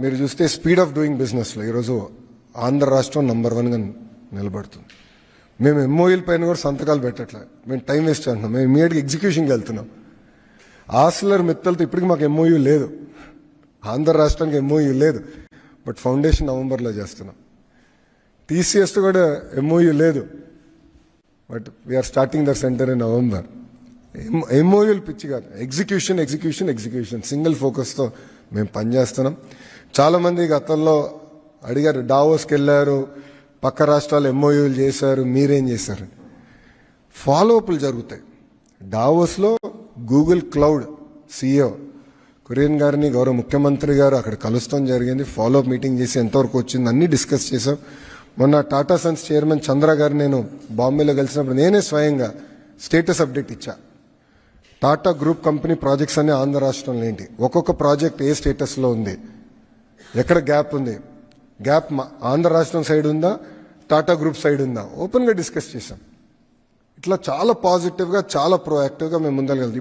మీరు చూస్తే speed of doing బిజినెస్లో ఈరోజు ఆంధ్ర రాష్ట్రం నంబర్ వన్గా నిలబడుతుంది. మేము ఎంఓఈల పైన కూడా సంతకాలు పెట్టట్లే. మేము టైం వేస్ట్ అంటున్నాం మేము ఇమీడియట్గా ఎగ్జిక్యూషన్కి వెళ్తున్నాం. ఆస్లర్ మిత్తలతో ఇప్పటికి మాకు ఎంఓయూ లేదు. ఆంధ్ర రాష్ట్రానికి ఎంఓయూ లేదు. బట్ ఫౌండేషన్ నవంబర్లో చేస్తున్నాం. టీసీఎస్తో కూడా ఎంఓయూ లేదు. But we're starting the centre in November ఎంఓయూలు పిచ్చి కాదు. ఎగ్జిక్యూషన్ ఎగ్జిక్యూషన్ ఎగ్జిక్యూషన్ సింగిల్ ఫోకస్తో మేము పనిచేస్తున్నాం. చాలామంది గతంలో అడిగారు డావోస్కి వెళ్ళారు పక్క రాష్ట్రాలు ఎంఓయూలు చేశారు మీరేం చేశారు? ఫాలో అప్లు జరుగుతాయి. డావోస్లో గూగుల్ క్లౌడ్ సీఈఓ కురియన్ గారిని గౌరవ ముఖ్యమంత్రి గారు అక్కడ కలుస్తాం జరిగింది. ఫాలో అప్ మీటింగ్ చేసి ఎంతవరకు వచ్చింది అన్నీ డిస్కస్ చేశాం. మొన్న టాటా సన్స్ చైర్మన్ చంద్ర గారు నేను బాంబేలో కలిసినప్పుడు నేనే స్వయంగా స్టేటస్ అప్డేట్ ఇచ్చా. టాటా గ్రూప్ కంపెనీ ప్రాజెక్ట్స్ అన్ని ఆంధ్ర రాష్ట్రంలో ఏంటి? ఒక్కొక్క ప్రాజెక్ట్ ఏ స్టేటస్లో ఉంది? ఎక్కడ గ్యాప్ ఉంది? గ్యాప్ మా- ఆంధ్ర రాష్ట్రం సైడ్ ఉందా? టాటా గ్రూప్ సైడ్ ఉందా? ఓపెన్గా డిస్కస్ చేశాం. ఇట్లా చాలా పాజిటివ్గా చాలా ప్రోయాక్టివ్గా మేము ముందరగలుగుతాం